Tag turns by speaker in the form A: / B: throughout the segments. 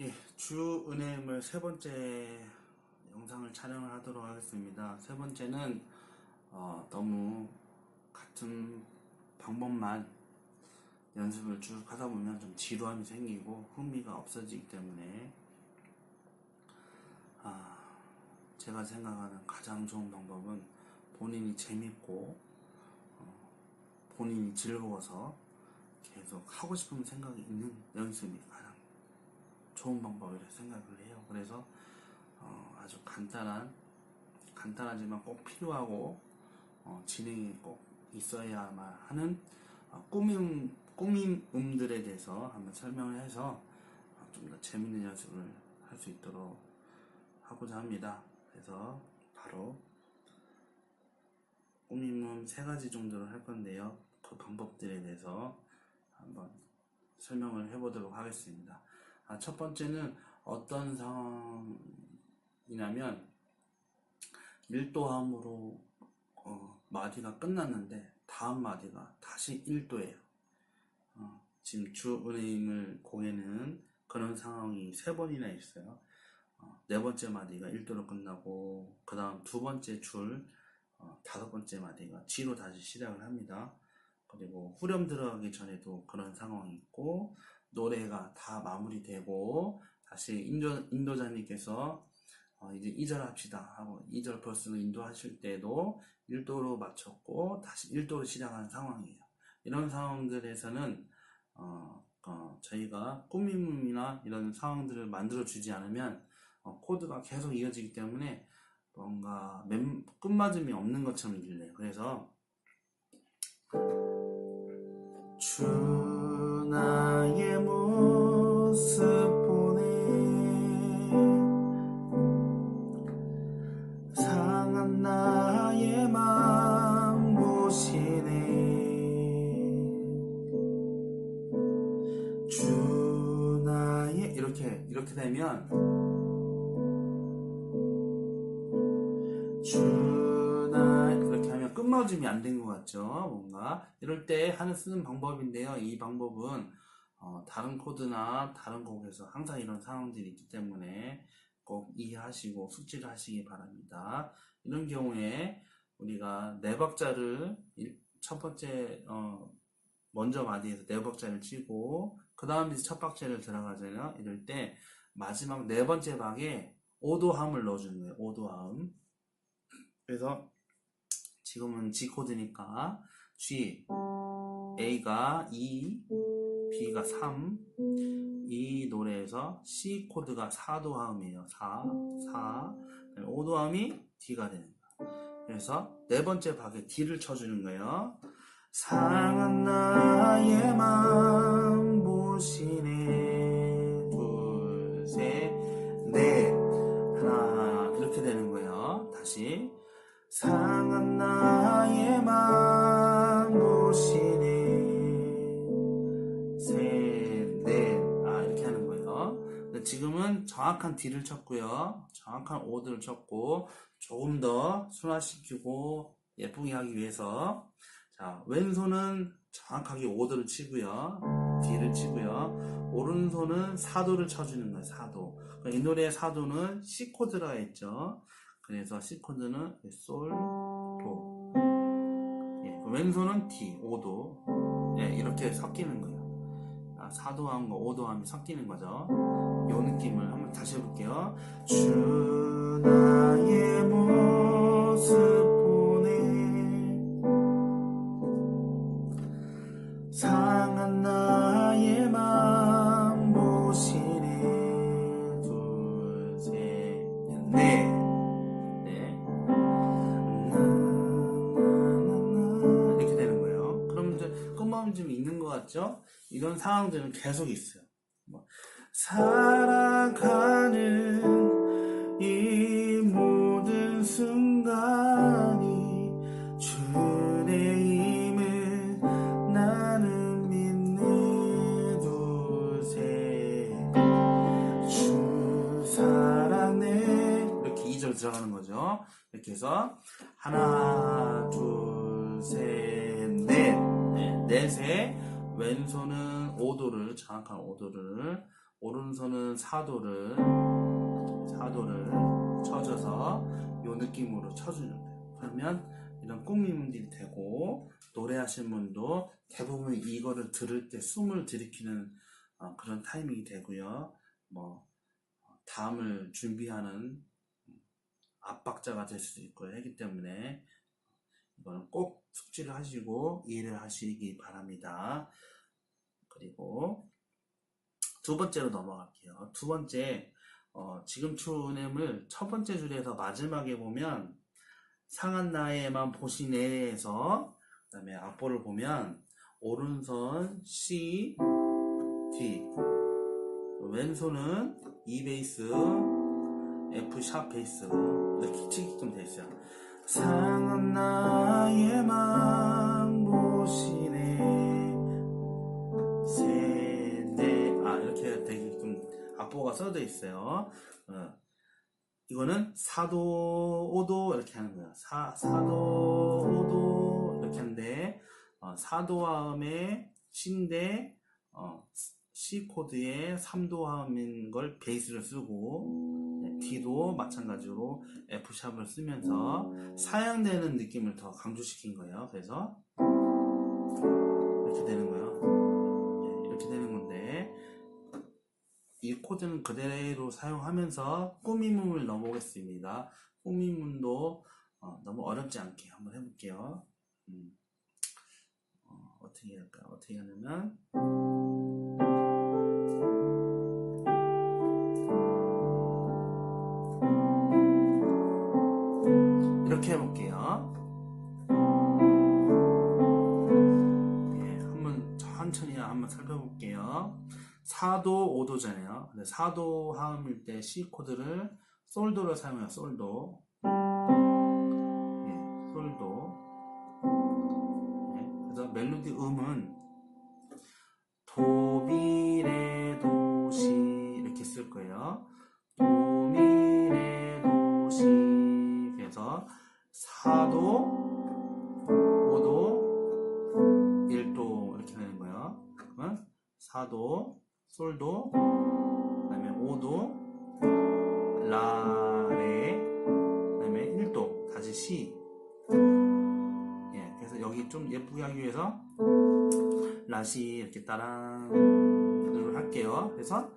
A: 예, 주 은혜물 세 번째 영상을 촬영을 하도록 하겠습니다. 세 번째는 어, 너무 같은 방법만 연습을 쭉 하다 보면 좀 지루함이 생기고 흥미가 없어지기 때문에 아, 제가 생각하는 가장 좋은 방법은 본인이 재밌고 어, 본인이 즐거워서 계속 하고 싶은 생각이 있는 가장 좋은 방법이라 생각을 해요. 그래서 어, 아주 간단한 간단하지만 꼭 필요하고 어, 진행이 꼭 있어야만 하는 어, 꾸밈 꾸밈음들에 대해서 한번 설명을 해서 어, 좀더 재밌는 연습을 할 수 있도록 하고자 합니다. 그래서 바로 꾸밈음 세 가지 정도를 할 건데요. 그 방법들에 대해서 한번 설명을 해보도록 하겠습니다. 아, 첫 번째는 어떤 상황이냐면 밀도함으로 어, 마디가 끝났는데 다음 마디가 다시 1도예요. 어, 지금 주 은행을 공에는 그런 상황이 세 번이나 있어요. 어, 네 번째 마디가 1도로 끝나고 그 다음 두 번째 줄 어, 다섯 번째 마디가 G로 다시 시작을 합니다. 그리고 후렴 들어가기 전에도 그런 상황이 있고 노래가 다 마무리되고 다시 인도, 인도자님께서 어, 이제 2절 합시다 하고 2절 버스를 인도하실 때도 1도로 맞췄고 다시 1도로 시작하는 상황이에요. 이런 상황들에서는 어, 어, 저희가 꾸밈이나 이런 상황들을 만들어 주지 않으면 어, 코드가 계속 이어지기 때문에 뭔가 맨, 끝맞음이 없는 것처럼 들려요. 그래서 주 되면 주나 이렇게 하면 끝맞음이 안 된 것 같죠? 뭔가. 이럴 때 하는 쓰는 방법인데요. 이 방법은 어, 다른 코드나 다른 곡에서 항상 이런 상황들이 있기 때문에 꼭 이해하시고 숙지를 하시기 바랍니다. 이런 경우에 우리가 네 박자를 일- 첫 번째 어, 먼저 마디에서 네 박자를 치고 그 다음 이제 첫 박자를 들어가잖아요. 이럴 때 마지막 네 번째 박에 오도함을 넣어주는 거예요 오도함 그래서 지금은 G 코드니까 G, A가 2, B가 3, 이 노래에서 C 코드가 4도함이에요. 4, 4, 5도함이 D가 되는 거예요. 그래서 네 번째 박에 D를 쳐주는 거예요. 상한 나의 정확한 D를 쳤고요 정확한 오드를 쳤고 조금 더 순화시키고 예쁘게 하기 위해서 자 왼손은 정확하게 오드를 치고요 D를 치고요 오른손은 4도를 쳐주는 거예요 4도 이 노래의 4도는 C 코드라 했죠 그래서 C 코드는 솔, 도. 예, 그 왼손은 D, 5도. 예, 이렇게 섞이는 거예요. 아, 4도함과 5도함이 섞이는 거죠. 이 느낌을 한번 다시 해볼게요. 주 나의 모습 상황들은 계속 있어요. 뭐, 살아가는 이 모든 순간이 주의 힘을 나는 믿네 둘셋 주 사랑해 이렇게 2절 들어가는 거죠 이렇게 해서 하나 둘셋넷 네, 넷에 왼손은 5도를 정확한 5도를 오른 오른손은 사도를 사도를 쳐줘서 요 느낌으로 쳐주는 거예요. 그러면 이런 꽃미문들이 되고 노래하시는 분도 대부분 이거를 들을 때 숨을 들이키는 어, 그런 타이밍이 되고요. 뭐 다음을 준비하는 압박자가 될 수도 있고요. 하기 때문에 이거는 꼭 숙지를 하시고 이해를 하시기 바랍니다. 그리고 두 번째로 넘어갈게요. 두 번째 어, 지금 추nem을 첫 번째 줄에서 마지막에 보면 상한 나에만 보시네에서 그 다음에 악보를 보면 오른손 C, D 왼손은 E 베이스, F 샵 베이스 이렇게 치게끔 되어 있어요. 상한 나에만 보시네 세네 아 이렇게 되게끔 악보가 써져 있어요. 어. 이거는 사도 오도 이렇게 하는 거예요. 사 사도 오도 이렇게 하는데 어, 사도화음의 C인데 어, C 코드의 3도화음인 걸 베이스를 쓰고 네, D도 마찬가지로 F 샵을 쓰면서 사양되는 느낌을 더 강조시킨 거예요. 그래서 이렇게 되는 거예요. 네, 이렇게 되는 건데 이 코드는 그대로 사용하면서 꾸미문을 넣어보겠습니다. 꾸미문도 어, 너무 어렵지 않게 한번 해볼게요. 음, 어, 떻게 할까? 어떻게 하냐면 한번 살펴볼게요. 4도, 5도잖아요. 근데 4도 하음일 때 C 코드를 솔도를 사용해요. 솔도. 예, 솔도. 예, 그래서 멜로디 음은 도미레 도시 이렇게 쓸 거예요. 도미레 도시 그래서 4도, 4도, 솔도, 그 다음에 5도, 라 레, 그 다음에 1도, 다시 시. 예, 그래서 여기 좀 예쁘게 하기 위해서 라시 이렇게 따랑을 할게요. 그래서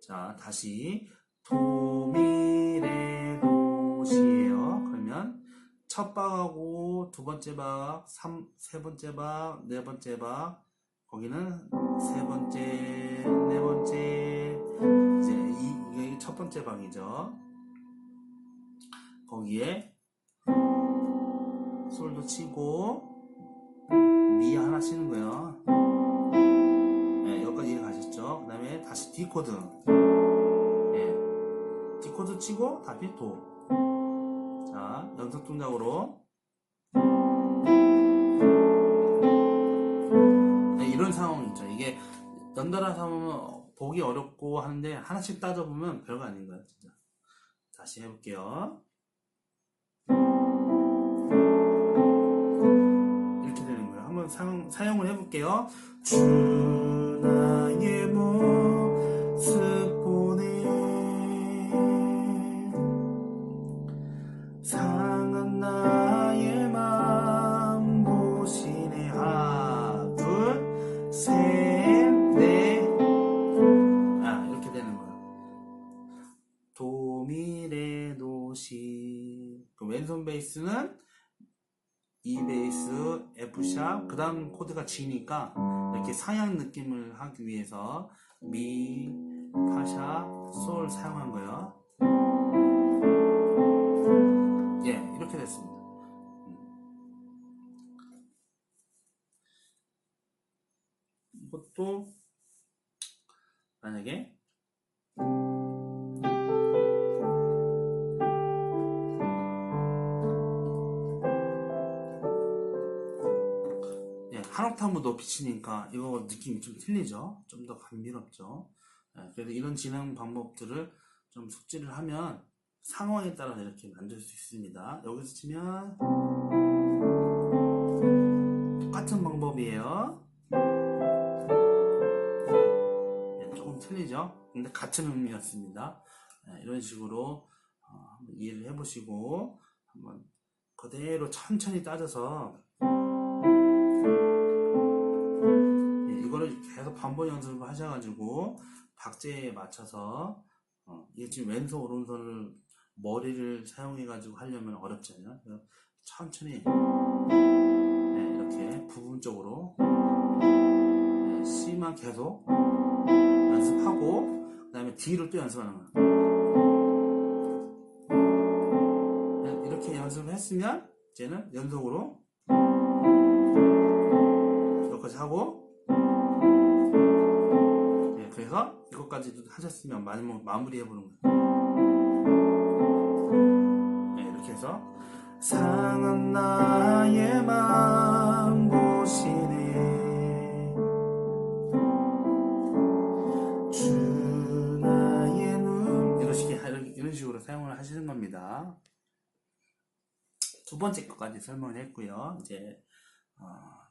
A: 자 다시 도미레 도시예요. 그러면 첫 박하고 두 번째 박, 삼, 세 번째 박, 네 번째 박, 거기는 세 번째, 네 번째, 이제 이, 이게 첫 번째 방이죠. 거기에 솔도 치고 미 하나 치는 거예요. 네, 여기까지 이해 가셨죠? 그 다음에 다시 D 코드. 네, D 코드 치고 다시 도. 자, 연속 동작으로. 이게 연달아서 하면 보기 어렵고 하는데 하나씩 따져보면 별거 아닌 거예요, 진짜. 다시 해볼게요. 이렇게 되는 거예요. 한번 사용, 사용을 해볼게요. 주 나의 모 베이스는 E 베이스, F 샵, 그 다음 코드가 G니까 이렇게 상향 느낌을 하기 위해서 미, 파 샵, 솔 사용한 거예요. 예, 이렇게 됐습니다. 음. 이것도 만약에 한 옥타브 높이 치니까 이거 느낌이 좀 틀리죠? 좀 더 감미롭죠? 예, 그래서 이런 진행 방법들을 좀 숙지를 하면 상황에 따라 이렇게 만들 수 있습니다. 여기서 치면 똑같은 방법이에요. 예, 조금 틀리죠? 근데 같은 의미였습니다. 네, 이런 식으로 어, 이해를 해보시고 한번 그대로 천천히 따져서 이거를 계속 반복 연습을 하셔가지고 박제에 맞춰서 어, 이게 지금 왼손 오른손을 머리를 사용해가지고 하려면 어렵잖아요. 천천히 네, 이렇게 부분적으로 네, C만 계속 연습하고 그 다음에 D를 또 연습하는 거예요. 네, 이렇게 연습을 했으면 이제는 연속으로 여기까지 하고 네, 그래서 이것까지도 하셨으면 마지막 마무리 해 보는 거예요. 네, 이렇게 해서 상한 나의 맘 보시네 주 나의 눈 이런 식으로 사용을 하시는 겁니다. 두 번째 것까지 설명을 했고요. 이제 어,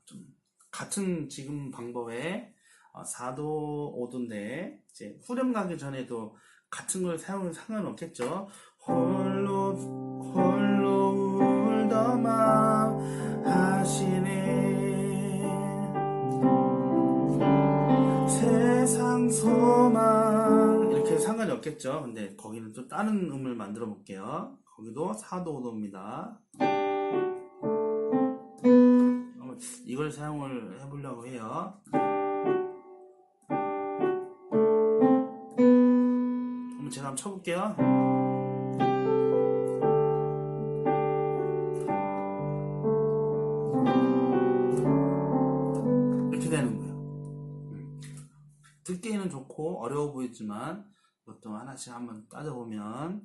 A: 좀 같은 지금 방법에 어, 4도 5도인데 이제 후렴 가기 전에도 같은 걸 사용해도 상관없겠죠. 홀로 홀로 울더만 하시네 세상 소망 이렇게 상관이 없겠죠. 근데 거기는 또 다른 음을 만들어 볼게요. 거기도 4도 5도입니다. 이걸 사용을 해보려고 해요. 한번 쳐볼게요. 이렇게 되는 거예요. 음. 듣기에는 좋고 어려워 보이지만 이것도 하나씩 한번 따져보면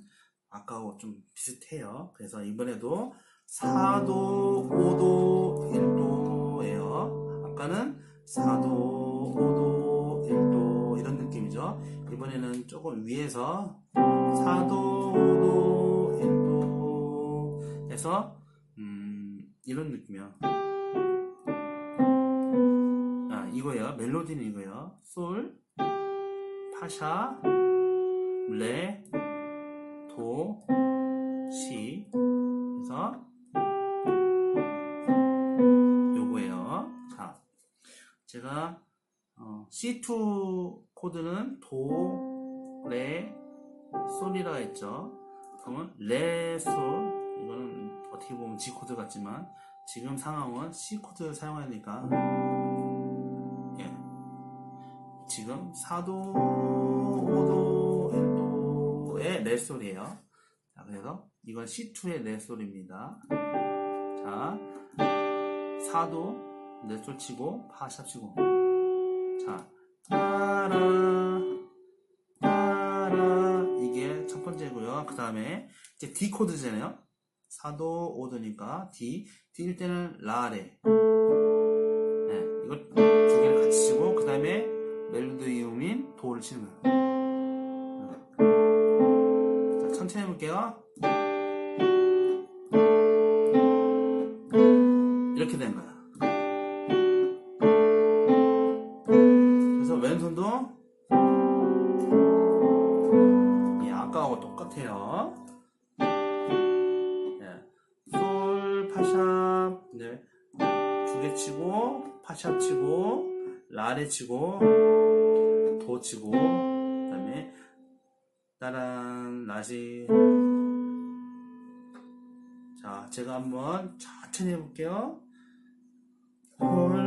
A: 아까하고 좀 비슷해요. 그래서 이번에도 4도, 5도, 1도 해서 음, 이런 느낌이요. 아 이거예요. 멜로디는 이거예요. 솔, 파샤, 레, 도, 시 그래서 요거예요. 자, 제가 어, C2 코드는 도, 레, 솔이라 했죠. 그러면 레, 솔 이거는 어떻게 보면 G 코드 같지만 지금 상황은 C 코드를 사용하니까 예. 지금 4도, 5도, 1도의 레 솔이에요. 자, 그래서 이건 C2의 레솔입니다. 자, 4도 레솔 치고 파샵 치고 자, 따라 따라 이게 첫 번째고요. 그 다음에 이제 D 코드잖아요. 4도 5도니까 D D일 때는 라레 네, 이걸 두 개를 같이 치고 그 다음에 멜로디 음인 도를 치는 거예요. 자, 천천히 해볼게요. 이렇게 된 거야. 치고, 도 치고, 그 다음에 따란, 라시. 자, 제가 한번 천천히 해볼게요. 홀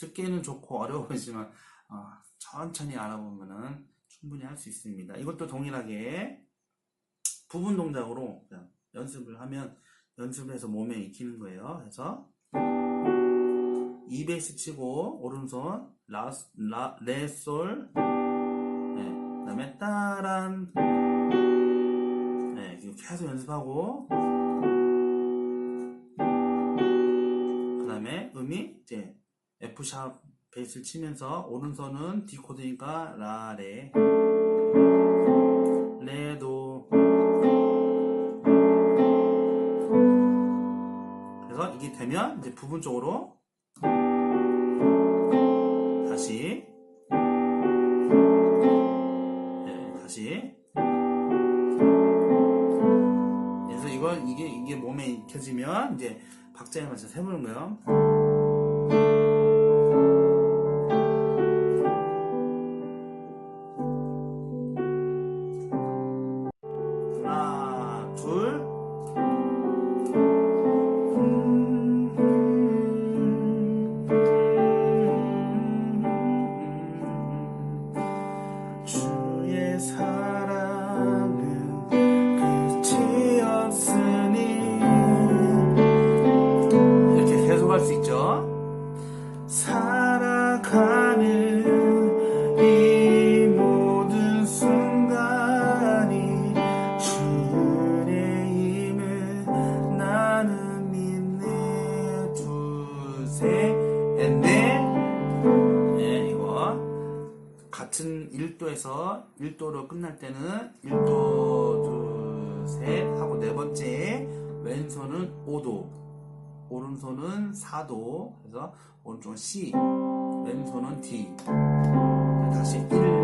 A: 듣기에는 좋고 어려워 보이지만 어, 천천히 알아보면은 충분히 할 수 있습니다. 이것도 동일하게 부분 동작으로 연습을 하면 연습을 해서 몸에 익히는 거예요. 그래서 2 베이스 치고 오른손 라, 라, 레, 솔 네, 그 다음에 따란 네, 계속 연습하고 F샵 베이스를 치면서 오른손은 D 코드니까 라, 레. 레도. 그래서 이게 되면 이제 부분적으로 다시. 네, 다시. 그래서 이걸 이게 이게 몸에 익혀지면 이제 박자에 맞춰서 해보는 거예요. 1도로 끝날 때는 1도 둘셋 하고 네 번째 왼손은 5도 오른손은 4도. 그래서 오른쪽은 C 왼손은 D 다시 1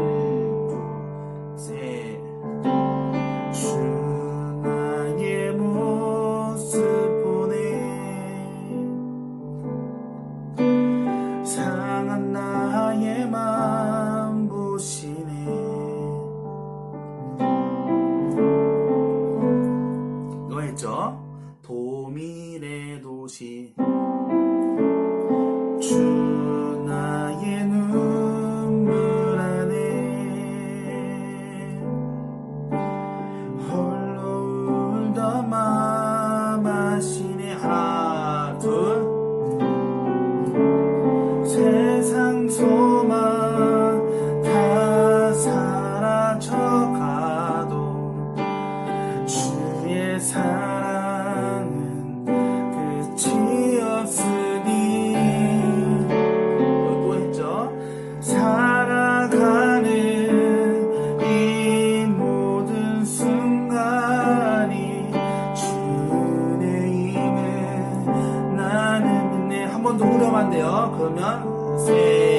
A: 번더 후렴만 돼요 그러면 세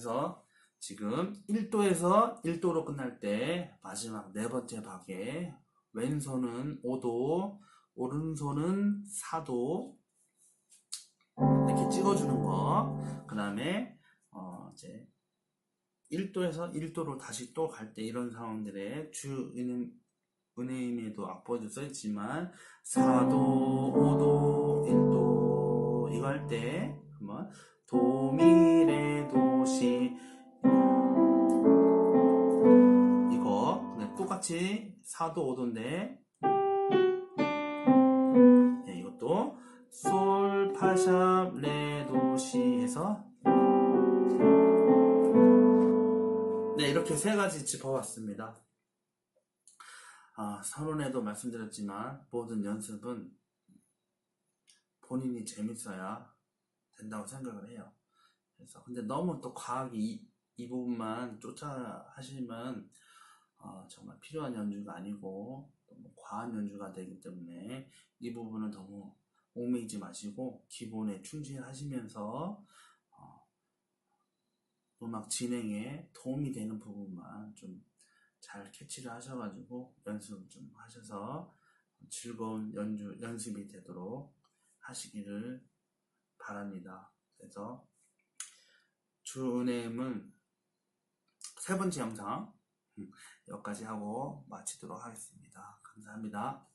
A: 그래서 지금 1도에서 1도로 끝날 때 마지막 네 번째 박에 왼손은 5도, 오른손은 4도 이렇게 찍어주는 거. 그 다음에 어 이제 1도에서 1도로 다시 또 갈 때 이런 상황들에 주 은행, 은행임에도 악보에도 써있지만 4도, 5도, 1도 이거 할 때 한번 도미레 도시. 이거 네, 똑같이 4도 5도인데. 네, 이것도 솔 파샵 레 도시 해서. 네 이렇게 세 가지 짚어봤습니다. 아, 서론에도 말씀드렸지만 모든 연습은 본인이 재밌어야 된다고 생각을 해요. 그래서 근데 너무 또 과하게 이, 이 부분만 쫓아 하시면 어, 정말 필요한 연주가 아니고 너무 과한 연주가 되기 때문에 이 부분은 너무 얽매이지 마시고 기본에 충실하시면서 어, 음악 진행에 도움이 되는 부분만 좀 잘 캐치를 하셔가지고 연습 좀 하셔서 즐거운 연주 연습이 되도록 하시기를 바랍니다. 그래서 주 은혜음은 세 번째 영상 음, 여기까지 하고 마치도록 하겠습니다. 감사합니다.